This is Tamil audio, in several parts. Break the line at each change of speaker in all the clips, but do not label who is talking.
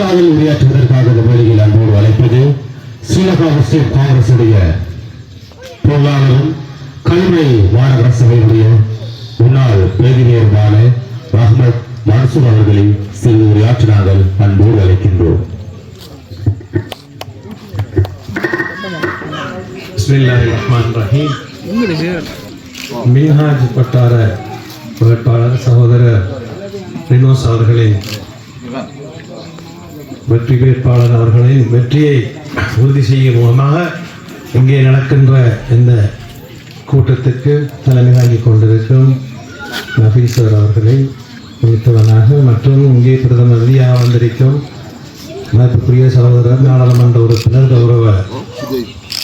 ஸ்ரீலங்காவில் உரையாற்றுவதற்காக இந்த வேளையில் அன்போடு அழைப்பது ஸ்ரீலங்கா முஸ்லிம் காங்கிரசுடைய பொருளாளரும் கல்வி மாநகர சபையுடைய முன்னாள் பிரதிநிதியுமான அஹ்மத் மன்சூர் அவர்களை சிறு உரையாற்ற நாங்கள் அன்போடு அழைக்கின்றோம்.
பிஸ்மில்லாஹி பட்டார வேட்பாளர் சகோதரர் ரினோஸ் அவர்களின் வெற்றி வேட்பாளர் அவர்களின் வெற்றியை உறுதி செய்யும் மூலமாக இங்கே நடக்கின்ற இந்த கூட்டத்திற்கு தலைமை தாங்கிக் கொண்டிருக்கும் நபீஸ்வர் அவர்களை குறித்தவனாக மற்றும் இங்கே பிரதமதியாக வந்திருக்கும் மதிப்புக்குரிய சகோதரர் நாடாளுமன்ற உறுப்பினர் கௌரவ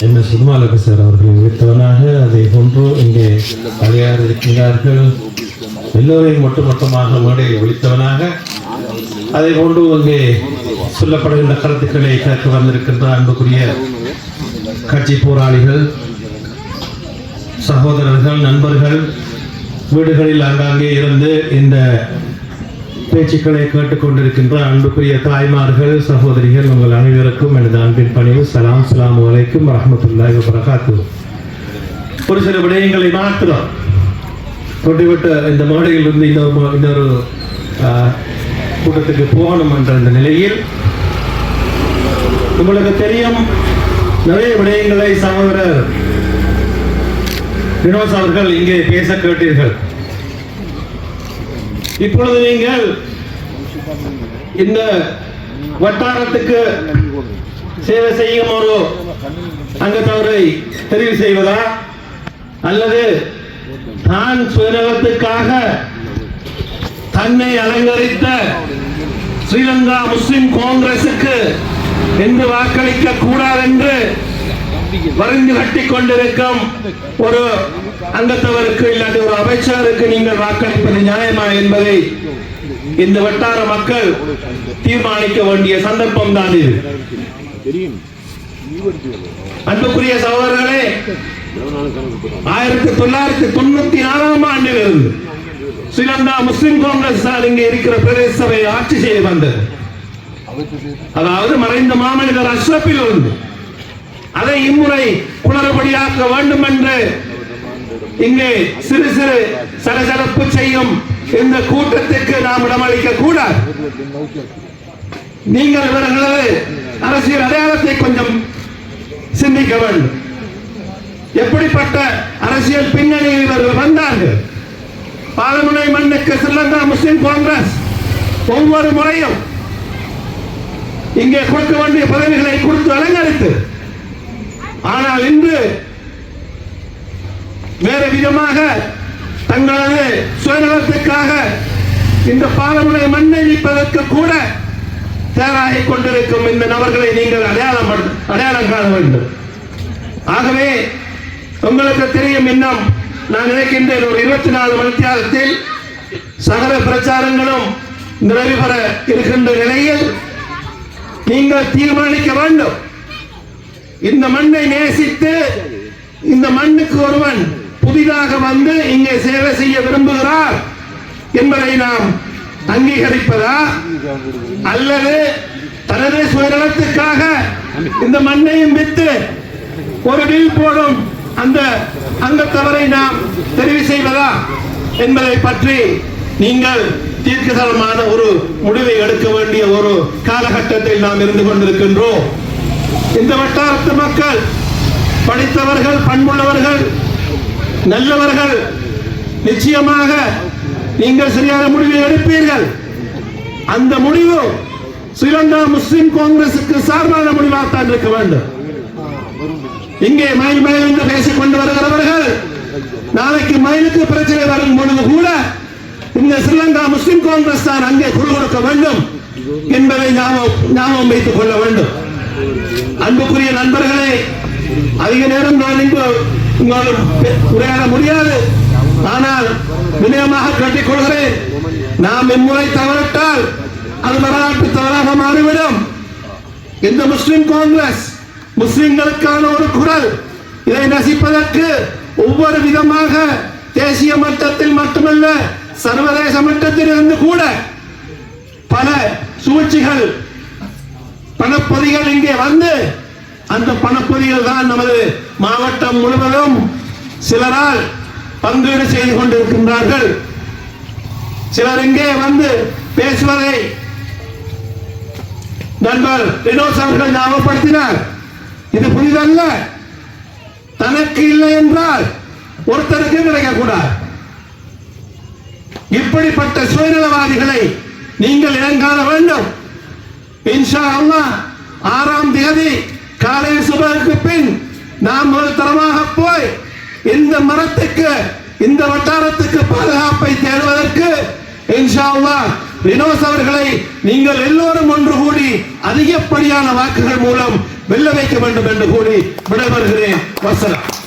என்ன சுகுமாலக சார் அவர்களை விழித்தவனாக அதை போன்று இங்கே தலையார் இருக்கின்றார்கள். எல்லோரையும் ஒட்டுமொத்தமாக மேடையில் ஒழித்தவனாக அதை கொண்டு அங்கே சொல்லப்படுகின்ற கருத்துக்களை கேட்க வந்திருக்கின்ற அன்புக்குரிய கட்சி போராளிகள் சகோதரர்கள் நண்பர்கள் வீடுகளில் அங்காங்கே இருந்து இந்த பேச்சுக்களை கேட்டுக்கொண்டிருக்கின்ற அன்புக்குரிய தாய்மார்கள் சகோதரிகள் உங்கள் அனைவருக்கும் எனது அன்பின் பணிவு. சலாம் சலாம் வலைக்கும் வரமத்துல்லாஹி வரகாத்து ஒரு சில விடயங்களை மாத்திரம் தொட்டுவிட்டு இந்த மேடையில் இருந்து இன்னொரு இன்னொரு கூட்டத்துக்கு போகணும் என்ற அந்த நிலையில் உங்களுக்கு தெரியும் நிறைய விடயங்களை சகோதரர் வினோஸ் அவர்கள் இங்கே பேச கேட்டீர்கள். இப்பொழுது நீங்கள் இந்த வட்டாரத்துக்கு சேவை செய்யும் ஒரு அங்கத்தவரை தெரிவு செய்வதா? அல்லது தான் சுயநலத்துக்காக தன்னை அலங்கரித்த ஸ்ரீலங்கா முஸ்லிம் காங்கிரசுக்கு என்று வாக்களிக்க கூடாது என்று வரைந்து கட்டி கொண்டிருக்கும் ஒரு அங்கத்தவருக்கு இல்லாட்டி ஒரு அமைச்சருக்கு நீங்கள் வாக்களிப்பது நியாயமா என்பதை இந்த வட்டார மக்கள் தீர்மானிக்க வேண்டிய சந்தர்ப்பம் தான் இது. அன்புக்குரிய சகோதரர்களே ஆயிரத்தி தொள்ளாயிரத்தி தொண்ணூத்தி நாலாம் ஆண்டிலிருந்து ஸ்ரீலங்கா முஸ்லிம் காங்கிரஸ் இங்கே இருக்கிற பிரதேச சபை ஆட்சி செய்து வந்தது. அதாவது மறைந்த மாமனிதர் அஷ்ரப்பில் இருந்து. அதை இம்முறை குளறுபடியாக்க வேண்டும் என்று இங்கே சிறு சிறு சலசலப்பு செய்யும் இந்த கூட்டத்திற்கு நாம் இடமளிக்க கூடாது. நீங்கள் இவர்களது அரசியல் அடையாளத்தை கொஞ்சம் சிந்திக்க வேண்டும். எப்படிப்பட்ட அரசியல் பின்னணியில் இவர்கள் வந்தார்கள்? பாலமுனை மண்ணுக்கு ஸ்ரீலங்கா முஸ்லிம் காங்கிரஸ். ஒவ்வொரு முறையும் இங்கே கொடுக்க வேண்டிய பதவிகளை கொடுத்து அலங்கரித்து ஆனால் இன்று வேறு விதமாக தங்களது சுயநலத்துக்காக இந்த பாலமுனை மண்ணை நிற்பதற்கு கூட தயாராகிக் கொண்டிருக்கும் இந்த நபர்களை நீங்கள் அடையாளம் அடையாளம் காண வேண்டும். ஆகவே உங்களுக்கு தெரியும் இன்னும் நான் நினைக்கின்றேன் ஒரு இருபத்தி நாலு மணித்தியாலத்தில் சகல பிரச்சாரங்களும் நிறைவு பெற இருக்கின்ற நிலையில் நீங்கள் தீர்மானிக்க வேண்டும். இந்த மண்ணை நேசித்து இந்த மண்ணுக்கு ஒருவன் புதிதாக வந்து இங்கே சேவை செய்ய விரும்புகிறார் என்பதை நாம் அங்கீகரிப்பதா? அல்லது தனது சுயநலத்துக்காக இந்த மண்ணையும் வித்து ஒரு வில் போடும் அந்த அந்த தவறை நாம் தெரிவு செய்வதா என்பதை பற்றி நீங்கள் தீர்க்கதரமான ஒரு முடிவை எடுக்க வேண்டிய ஒரு காலகட்டத்தில் நாம் இருந்து கொண்டிருக்கின்றோம். இந்த வட்டாரத்து மக்கள் படித்தவர்கள் பண்புள்ளவர்கள் நல்லவர்கள் நிச்சயமாக நீங்கள் சரியான முடிவை எடுப்பீர்கள். அந்த முடிவு ஸ்ரீலங்கா முஸ்லிம் காங்கிரசுக்கு சார்பான முடிவாகத்தான் இருக்க வேண்டும். இங்கே மயில் மயில் என்று பேசிக் கொண்டு வருகிறவர்கள் நாளைக்கு மயிலுக்கு பிரச்சனை வரும் பொழுது கூட இந்த ஸ்ரீலங்கா முஸ்லிம் காங்கிரஸ் தான் அங்கே குரல் கொடுக்க வேண்டும் என்பதை ஞாபகம் வைத்துக் கொள்ள வேண்டும். அன்புக்குரிய நண்பர்களே அதிக நேரம் நான் இங்கு உங்களோடு உரையாட முடியாது. ஆனால் வினயமாக கேட்டுக் கொள்கிறேன். நாம் இம்முறை தவறிட்டால் அது வரலாற்று தவறாக மாறிவிடும். இந்த முஸ்லிம் காங்கிரஸ் முஸ்லிம்களுக்கான ஒரு குரல். இதை நசிப்பதற்கு ஒவ்வொரு விதமாக தேசிய மட்டத்தில் மட்டுமல்ல சர்வதேச மட்டத்தில் இருந்து கூட பல சூழ்ச்சிகள் பணப்பொதிகள் இங்கே வந்து அந்த பணப்பொதிகள் தான் நமது மாவட்டம் முழுவதும் சிலரால் பங்கீடு செய்து கொண்டிருக்கின்றார்கள். சிலர் இங்கே வந்து பேசுவதை நண்பர் வினோத் அவர்கள் ஞாபகப்படுத்தினார். இது தனக்கு இல்லை என்றால் ஒருத்தருக்கு கிடைக்கக்கூடாது. இப்படிப்பட்ட சுயநலவாதிகளை நீங்கள் இடங்காண வேண்டும். இன்ஷா அல்லா ஆறாம் தேதி காலை சுபருக்கு பின் நாம் ஒரு தரமாக போய் இந்த மரத்துக்கு இந்த வட்டாரத்துக்கு பாதுகாப்பை தேடுவதற்கு இன்ஷா அல்லா வினோஸ் அவர்களை நீங்கள் எல்லோரும் ஒன்று கூடி அதிகப்படியான வாக்குகள் மூலம் வெல்ல வைக்க வேண்டும் என்று கூறி விடைபெறுகிறேன். வசனம்.